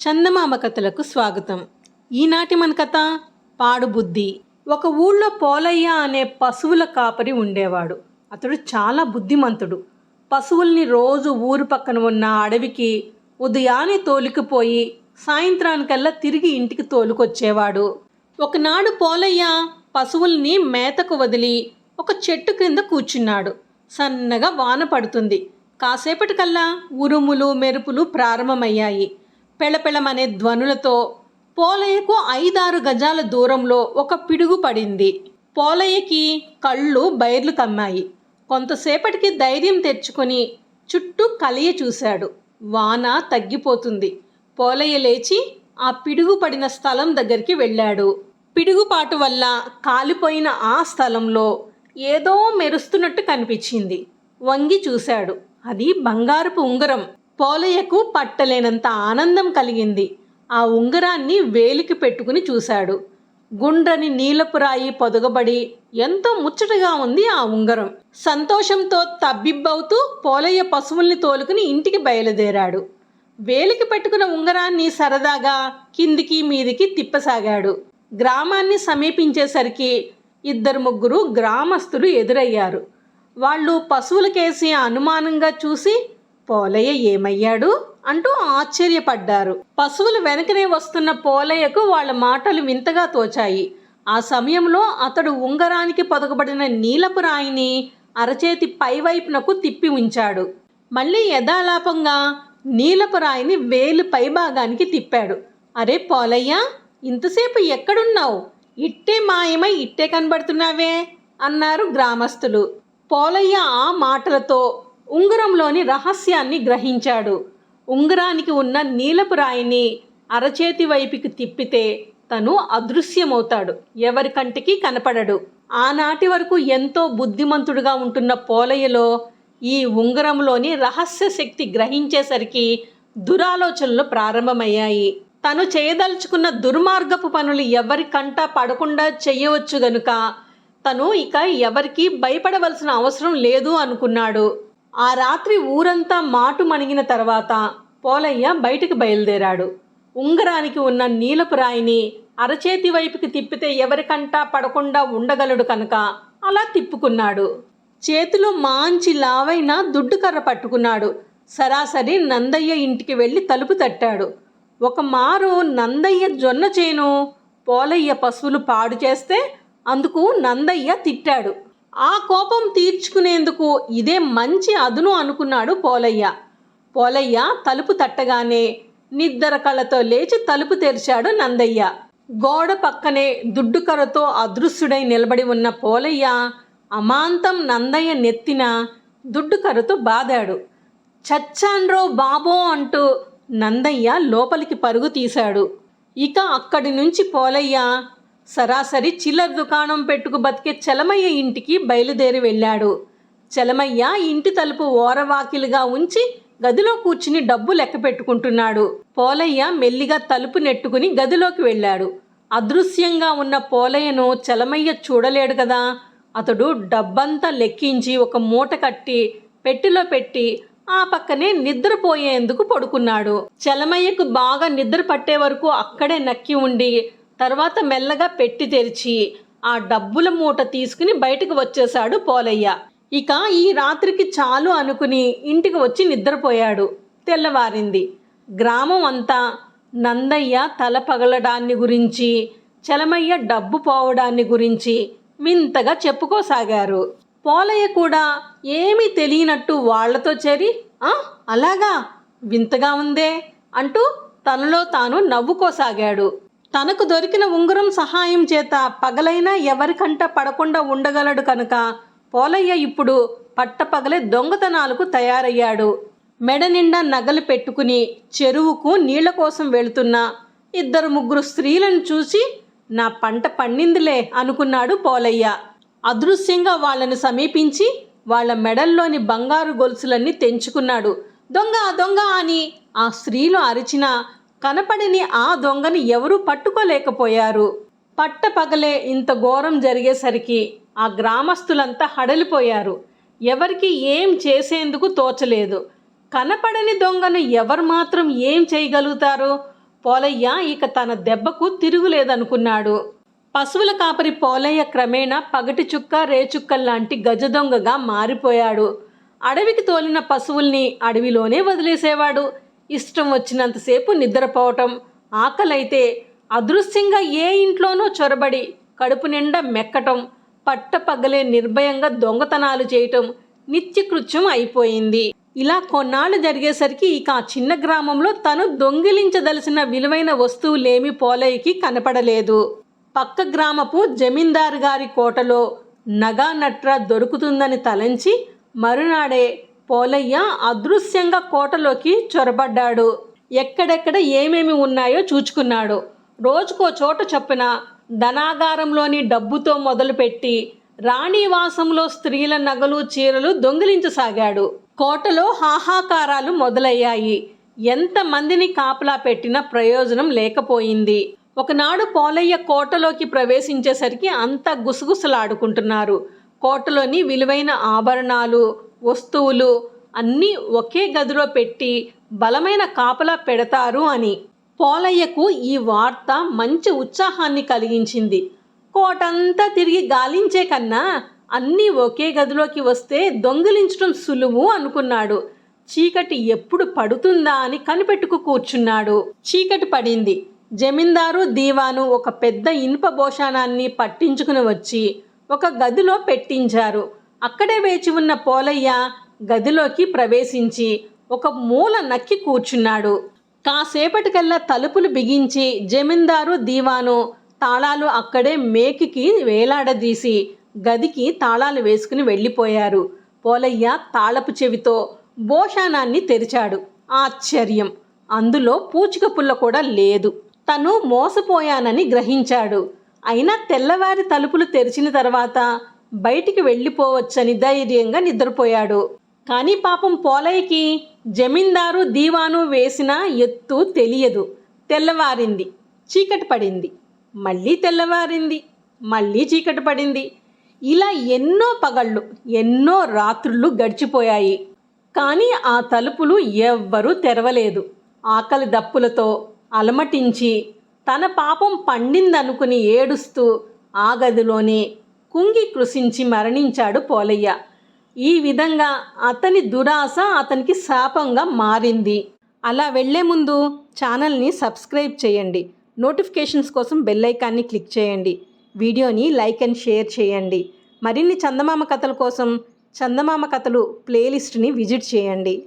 చందమామ కథలకు స్వాగతం. ఈనాటి మన కథ పాడుబుద్ధి ఒక ఊళ్ళో పోలయ్య అనే పశువుల కాపరి ఉండేవాడు. అతడు చాలా బుద్ధిమంతుడు. పశువుల్ని రోజు ఊరు పక్కన ఉన్న అడవికి ఉదయాన్నే తోలుకుపోయి సాయంత్రానికల్లా తిరిగి ఇంటికి తోలుకొచ్చేవాడు. ఒకనాడు పోలయ్య పశువుల్ని మేతకు వదిలి ఒక చెట్టు క్రింద కూర్చున్నాడు. సన్నగా వాన పడుతుంది. కాసేపటికల్లా ఉరుములు మెరుపులు ప్రారంభమయ్యాయి. పెళపెళమనే ధ్వనులతో పోలయ్యకు ఐదారు గజాల దూరంలో ఒక పిడుగు పడింది. పోలయ్యకి కళ్ళు బైర్లు కమ్మాయి. కొంతసేపటికి ధైర్యం తెచ్చుకొని చుట్టూ కలియ చూశాడు. వాన తగ్గిపోతుంది. పోలయ్య లేచి ఆ పిడుగు పడిన స్థలం దగ్గరికి వెళ్ళాడు. పిడుగుపాటు వల్ల కాలిపోయిన ఆ స్థలంలో ఏదో మెరుస్తున్నట్టు కనిపించింది. వంగి చూశాడు. అది బంగారపు ఉంగరం. పోలయ్యకు పట్టలేనంత ఆనందం కలిగింది. ఆ ఉంగరాన్ని వేలికి పెట్టుకుని చూశాడు. గుండ్రని నీలపురాయి పొదగబడి ఎంతో ముచ్చటగా ఉంది ఆ ఉంగరం. సంతోషంతో తబ్బిబ్బవుతూ పోలయ్య పశువుల్ని తోలుకుని ఇంటికి బయలుదేరాడు. వేలికి పెట్టుకున్న ఉంగరాన్ని సరదాగా కిందికి మీదికి తిప్పసాగాడు. గ్రామాన్ని సమీపించేసరికి ఇద్దరు ముగ్గురు గ్రామస్తులు ఎదురయ్యారు. వాళ్ళు పశువులకేసి అనుమానంగా చూసి పోలయ్య ఏమయ్యాడు అంటూ ఆశ్చర్యపడ్డారు. పశువులు వెనకనే వస్తున్న పోలయ్యకు వాళ్ళ మాటలు వింతగా తోచాయి. ఆ సమయంలో అతడు ఉంగరానికి పొదగబడిన నీలపు రాయిని అరచేతి పైవైపునకు తిప్పి ఉంచాడు. మళ్ళీ యథాలాపంగా నీలపు రాయిని వేలు పైభాగానికి తిప్పాడు. అరే పోలయ్య ఇంతసేపు ఎక్కడున్నావు? ఇట్టే మాయమై ఇట్టే కనబడుతున్నావే అన్నారు గ్రామస్తులు. పోలయ్య ఆ మాటలతో ఉంగరంలోని రహస్యాన్ని గ్రహించాడు. ఉంగరానికి ఉన్న నీలపు రాయిని అరచేతి వైపుకి తిప్పితే తను అదృశ్యమవుతాడు. ఎవరి కంటికి కనపడడు. ఆనాటి వరకు ఎంతో బుద్ధిమంతుడుగా ఉంటున్న పోలయ్యలో ఈ ఉంగరంలోని రహస్య శక్తి గ్రహించేసరికి దురాలోచనలు ప్రారంభమయ్యాయి. తను చేయదలుచుకున్న దుర్మార్గపు పనులు ఎవరి కంట పడకుండా చేయవచ్చు గనుక తను ఇక ఎవరికి భయపడవలసిన అవసరం లేదు అనుకున్నాడు. ఆ రాత్రి ఊరంతా మాటు మణిగిన తర్వాత పోలయ్య బయటికి బయలుదేరాడు. ఉంగరానికి ఉన్న నీలపు రాయిని అరచేతి వైపుకి తిప్పితే ఎవరికంటా పడకుండా ఉండగలడు కనుక అలా తిప్పుకున్నాడు. చేతిలో మాంచి లావైన దుడ్డు కర్ర పట్టుకున్నాడు. సరాసరి నందయ్య ఇంటికి వెళ్ళి తలుపు తట్టాడు. ఒక మారు నందయ్య జొన్న చేను పోలయ్య పశువులు పాడు చేస్తే అందుకు నందయ్య తిట్టాడు. ఆ కోపం తీర్చుకునేందుకు ఇదే మంచి అదును అనుకున్నాడు పోలయ్య. పోలయ్య తలుపు తట్టగానే నిద్దర కళ్ళతో లేచి తలుపు తెరిచాడు నందయ్య. గోడ పక్కనే దుడ్డుకరతో అదృశ్యుడై నిలబడి ఉన్న పోలయ్య అమాంతం నందయ్య నెత్తిన దుడ్డుకరతో బాదాడు. చచ్చాన్రో బాబో అంటూ నందయ్య లోపలికి పరుగు తీశాడు. ఇక అక్కడి నుంచి పోలయ్య సరాసరి చిల్లర దుకాణం పెట్టుకు బతికే చలమయ్య ఇంటికి బయలుదేరి వెళ్ళాడు. చలమయ్య ఇంటి తలుపు ఓరవాకిలుగా ఉంచి గదిలో కూర్చుని డబ్బు లెక్క పెట్టుకుంటున్నాడు. పోలయ్య మెల్లిగా తలుపు నెట్టుకుని గదిలోకి వెళ్ళాడు. అదృశ్యంగా ఉన్న పోలయ్యను చలమయ్య చూడలేడు కదా. అతడు డబ్బంతా లెక్కించి ఒక మూట కట్టి పెట్టిలో పెట్టి ఆ పక్కనే నిద్రపోయేందుకు పడుకున్నాడు. చలమయ్యకు బాగా నిద్ర పట్టే వరకు అక్కడే నక్కి ఉండి తర్వాత మెల్లగా పెట్టి తెరిచి ఆ డబ్బుల మూట తీసుకుని బయటకు వచ్చేశాడు పోలయ్య. ఇక ఈ రాత్రికి చాలు అనుకుని ఇంటికి వచ్చి నిద్రపోయాడు. తెల్లవారింది. గ్రామం అంతా నందయ్య తల పగలడాన్ని గురించి చలమయ్య డబ్బు పోవడాన్ని గురించి వింతగా చెప్పుకోసాగారు. పోలయ్య కూడా ఏమీ తెలియనట్టు వాళ్ళతో చేరి "ఆ, అలాగా? వింతగా ఉందే? అంటూ తనలో తాను నవ్వుకోసాగాడు. తనకు దొరికిన ఉంగరం సహాయం చేత పగలైనా ఎవరికంట పడకుండా ఉండగలడు కనుక పోలయ్య ఇప్పుడు పట్టపగలే దొంగతనాలకు తయారయ్యాడు. మెడ నిండా నగలు పెట్టుకుని చెరువుకు నీళ్ళ కోసం వెళుతున్న ఇద్దరు ముగ్గురు స్త్రీలను చూసి నా పంట పండిందిలే అనుకున్నాడు పోలయ్య. అదృశ్యంగా వాళ్ళని సమీపించి వాళ్ళ మెడల్లోని బంగారు గొలుసులన్నీ తెంచుకున్నాడు. దొంగ దొంగ అని ఆ స్త్రీలు అరిచినా కనపడిని ఆ దొంగని ఎవరూ పట్టుకోలేకపోయారు. పట్టపగలే ఇంత ఘోరం జరిగేసరికి ఆ గ్రామస్తులంతా హడలిపోయారు. ఎవరికి ఏం చేసేందుకు తోచలేదు. కనపడని దొంగను ఎవరు మాత్రం ఏం చేయగలుగుతారు? పోలయ్య ఇక తన దెబ్బకు తిరుగులేదనుకున్నాడు. పశువుల కాపరి పోలయ్య క్రమేణా పగటి చుక్క గజ దొంగగా మారిపోయాడు. అడవికి తోలిన పశువుల్ని అడవిలోనే వదిలేసేవాడు. ఇష్టం వచ్చినంతసేపు నిద్రపోవటం ఆకలైతే అదృశ్యంగా ఏ ఇంట్లోనో చొరబడి కడుపు నిండా మెక్కటం పట్టపగలే నిర్భయంగా దొంగతనాలు చేయటం నిత్యకృత్యం అయిపోయింది. ఇలా కొన్నాళ్ళు జరిగేసరికి ఇక ఆ చిన్న గ్రామంలో తను దొంగిలించదలసిన విలువైన వస్తువులేమి పోలయ్యకి కనపడలేదు. పక్క గ్రామపు జమీందారు గారి కోటలో నగా నట్రా దొరుకుతుందని తలంచి మరునాడే పోలయ్య అదృశ్యంగా కోటలోకి చొరబడ్డాడు. ఎక్కడెక్కడ ఏమేమి ఉన్నాయో చూచుకున్నాడు. రోజుకో చోట చొప్పున ధనాగారంలోని డబ్బుతో మొదలుపెట్టి రాణివాసంలో స్త్రీల నగలు చీరలు దొంగిలించసాగాడు. కోటలో హాహాకారాలు మొదలయ్యాయి. ఎంతమందిని కాపలా పెట్టినా ప్రయోజనం లేకపోయింది. ఒకనాడు పోలయ్య కోటలోకి ప్రవేశించేసరికి అంతా గుసగుసలాడుకుంటున్నారు. కోటలోని విలువైన ఆభరణాలు వస్తువులు అన్నీ ఒకే గదిలో పెట్టి బలమైన కాపలా పెడతారు అని పోలయ్యకు ఈ వార్త మంచి ఉత్సాహాన్ని కలిగించింది. కోటంతా తిరిగి గాలించే కన్నా అన్నీ ఒకే గదిలోకి వస్తే దొంగిలించడం సులువు అనుకున్నాడు. చీకటి ఎప్పుడు పడుతుందా అని కనిపెట్టుకు కూర్చున్నాడు. చీకటి పడింది. జమీందారు దీవాను ఒక పెద్ద ఇనుప భోషాణాన్ని పట్టించుకుని వచ్చి ఒక గదిలో పెట్టించారు. అక్కడే వేచి ఉన్న పోలయ్య గదిలోకి ప్రవేశించి ఒక మూల నక్కి కూర్చున్నాడు. కాసేపటికల్లా తలుపులు బిగించి జమీందారు దీవాను తాళాలు అక్కడే మేకికి వేలాడదీసి గదికి తాళాలు వేసుకుని వెళ్ళిపోయారు. పోలయ్య తాళపు చెవితో భోషానాన్ని తెరిచాడు. ఆశ్చర్యం! అందులో పూచిక పుల్ల కూడా లేదు. తను మోసపోయానని గ్రహించాడు. అయినా తెల్లవారి తలుపులు తెరిచిన తర్వాత బయటికి వెళ్ళిపోవచ్చని ధైర్యంగా నిద్రపోయాడు. కానీ పాపం పోలయ్యకి జమీందారు దీవాను వేసిన ఎత్తు తెలియదు. తెల్లవారింది. చీకటి పడింది. మళ్ళీ తెల్లవారింది. మళ్ళీ చీకటి పడింది. ఇలా ఎన్నో పగళ్ళు ఎన్నో రాత్రులు గడిచిపోయాయి. కానీ ఆ తలుపులు ఎవ్వరూ తెరవలేదు. ఆకలి దప్పులతో అలమటించి తన పాపం పండిందనుకుని ఏడుస్తూ ఆ గదిలోనే కుంగి కృషించి మరణించాడు పోలయ్య. ఈ విధంగా అతని దురాశ అతనికి శాపంగా మారింది. అలా వెళ్ళే ముందు ఛానల్ని సబ్స్క్రైబ్ చేయండి. నోటిఫికేషన్స్ కోసం బెల్ ఐకాన్ని క్లిక్ చేయండి. వీడియోని లైక్ అండ్ షేర్ చేయండి. మరిన్ని చందమామ కథల కోసం చందమామ కథలు ప్లేలిస్ట్ని విజిట్ చేయండి.